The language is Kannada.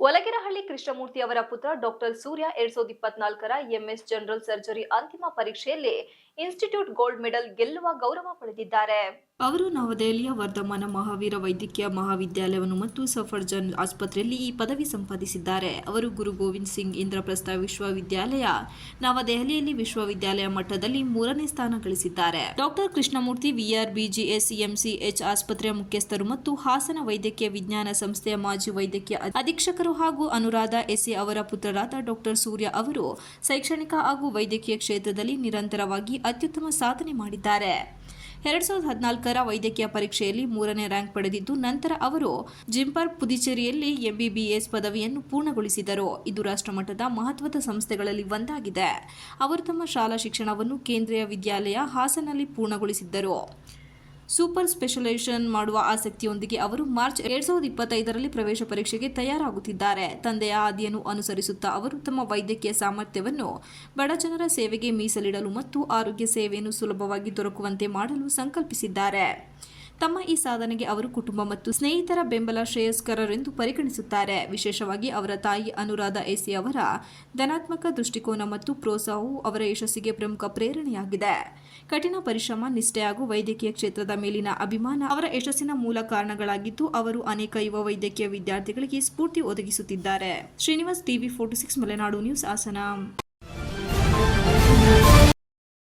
உலகிற ಕೃಷ್ಣಮೂರ್ತಿ ಅವರ ಪುತ್ರ ಡಾಕ್ಟರ್ ಸೂರ್ಯ ಎರಡ್ ಸಾವಿರದ ಇಪ್ಪತ್ನಾಲ್ಕರ ಎಂಎಸ್ ಜನರಲ್ ಸರ್ಜರಿ ಅಂತಿಮ ಪರೀಕ್ಷೆಯಲ್ಲಿ ಇನ್ಸ್ಟಿಟ್ಯೂಟ್ ಗೋಲ್ಡ್ ಮೆಡಲ್ ಗೆಲ್ಲುವ ಗೌರವ ಪಡೆದಿದ್ದಾರೆ. ಅವರು ನವದೆಹಲಿಯ ವರ್ಧಮಾನ ಮಹಾವೀರ ವೈದ್ಯಕೀಯ ಮಹಾವಿದ್ಯಾಲಯವನ್ನು ಮತ್ತು ಸಫರ್ಜನ್ ಆಸ್ಪತ್ರೆಯಲ್ಲಿ ಈ ಪದವಿ ಸಂಪಾದಿಸಿದ್ದಾರೆ. ಅವರು ಗುರು ಗೋವಿಂದ್ ಸಿಂಗ್ ಇಂದ್ರಪ್ರಸ್ಥ ವಿಶ್ವವಿದ್ಯಾಲಯ, ನವದೆಹಲಿಯಲ್ಲಿ ವಿಶ್ವವಿದ್ಯಾಲಯ ಮಟ್ಟದಲ್ಲಿ ಮೂರನೇ ಸ್ಥಾನ ಗಳಿಸಿದ್ದಾರೆ. Doctor Krishnamurthy VR BGS MCH ಆಸ್ಪತ್ರೆಯ ಮುಖ್ಯಸ್ಥರು ಮತ್ತು ಹಾಸನ ವೈದ್ಯಕೀಯ ವಿಜ್ಞಾನ ಸಂಸ್ಥೆಯ ಮಾಜಿ ವೈದ್ಯಕೀಯ ಅಧೀಕ್ಷಕರು ಹಾಗೂ ಅನುರಾಧ ಎಸ್ಎ ಅವರ ಪುತ್ರರಾದ ಡಾಕ್ಟರ್ ಸೂರ್ಯ ಅವರು ಶೈಕ್ಷಣಿಕ ಹಾಗೂ ವೈದ್ಯಕೀಯ ಕ್ಷೇತ್ರದಲ್ಲಿ ನಿರಂತರವಾಗಿ ಅತ್ಯುತ್ತಮ ಸಾಧನೆ ಮಾಡಿದ್ದಾರೆ. ಎರಡ್ ಸಾವಿರದ ಹದಿನಾಲ್ಕರ ವೈದ್ಯಕೀಯ ಪರೀಕ್ಷೆಯಲ್ಲಿ ಮೂರನೇ ರ್ಯಾಂಕ್ ಪಡೆದಿದ್ದು ನಂತರ ಅವರು ಜಿಂಪರ್ ಪುದುಚೇರಿಯಲ್ಲಿ ಎಂಬಿಬಿಎಸ್ ಪದವಿಯನ್ನು ಪೂರ್ಣಗೊಳಿಸಿದರು. ಇದು ರಾಷ್ಟ್ರಮಟ್ಟದ ಮಹತ್ವದ ಸಂಸ್ಥೆಗಳಲ್ಲಿ ಒಂದಾಗಿದೆ. ಅವರು ತಮ್ಮ ಶಾಲಾ ಶಿಕ್ಷಣವನ್ನು ಕೇಂದ್ರೀಯ ವಿದ್ಯಾಲಯ ಹಾಸನಲ್ಲಿ ಪೂರ್ಣಗೊಳಿಸಿದ್ದರು. ಸೂಪರ್ ಸ್ಪೆಷಲೈಸೇಷನ್ ಮಾಡುವ ಆಸಕ್ತಿಯೊಂದಿಗೆ ಅವರು ಮಾರ್ಚ್ ಎರಡ್ ಸಾವಿರದ ಇಪ್ಪತ್ತೈದರಲ್ಲಿ ಪ್ರವೇಶ ಪರೀಕ್ಷೆಗೆ ತಯಾರಾಗುತ್ತಿದ್ದಾರೆ. ತಂದೆಯ ಹಾದಿಯನ್ನು ಅನುಸರಿಸುತ್ತಾ ಅವರು ತಮ್ಮ ವೈದ್ಯಕೀಯ ಸಾಮರ್ಥ್ಯವನ್ನು ಬಡಜನರ ಸೇವೆಗೆ ಮೀಸಲಿಡಲು ಮತ್ತು ಆರೋಗ್ಯ ಸೇವೆಯನ್ನು ಸುಲಭವಾಗಿ ದೊರಕುವಂತೆ ಮಾಡಲು ಸಂಕಲ್ಪಿಸಿದ್ದಾರೆ. ತಮ್ಮ ಈ ಸಾಧನೆಗೆ ಅವರು ಕುಟುಂಬ ಮತ್ತು ಸ್ನೇಹಿತರ ಬೆಂಬಲ ಶ್ರೇಯಸ್ಕರರೆಂದು ಪರಿಗಣಿಸುತ್ತಾರೆ. ವಿಶೇಷವಾಗಿ ಅವರ ತಾಯಿ ಅನುರಾಧ ಎಸಿ ಅವರ ಧನಾತ್ಮಕ ದೃಷ್ಟಿಕೋನ ಮತ್ತು ಪ್ರೋತ್ಸಾಹವು ಅವರ ಯಶಸ್ಸಿಗೆ ಪ್ರಮುಖ ಪ್ರೇರಣೆಯಾಗಿದೆ. ಕಠಿಣ ಪರಿಶ್ರಮ, ನಿಷ್ಠೆ ಹಾಗೂ ವೈದ್ಯಕೀಯ ಕ್ಷೇತ್ರದ ಮೇಲಿನ ಅಭಿಮಾನ ಅವರ ಯಶಸ್ಸಿನ ಮೂಲ ಕಾರಣಗಳಾಗಿದ್ದು, ಅವರು ಅನೇಕ ಯುವ ವೈದ್ಯಕೀಯ ವಿದ್ಯಾರ್ಥಿಗಳಿಗೆ ಸ್ಫೂರ್ತಿ ಒದಗಿಸುತ್ತಿದ್ದಾರೆ. Srinivas TV forty six Malenadu news, Hassan.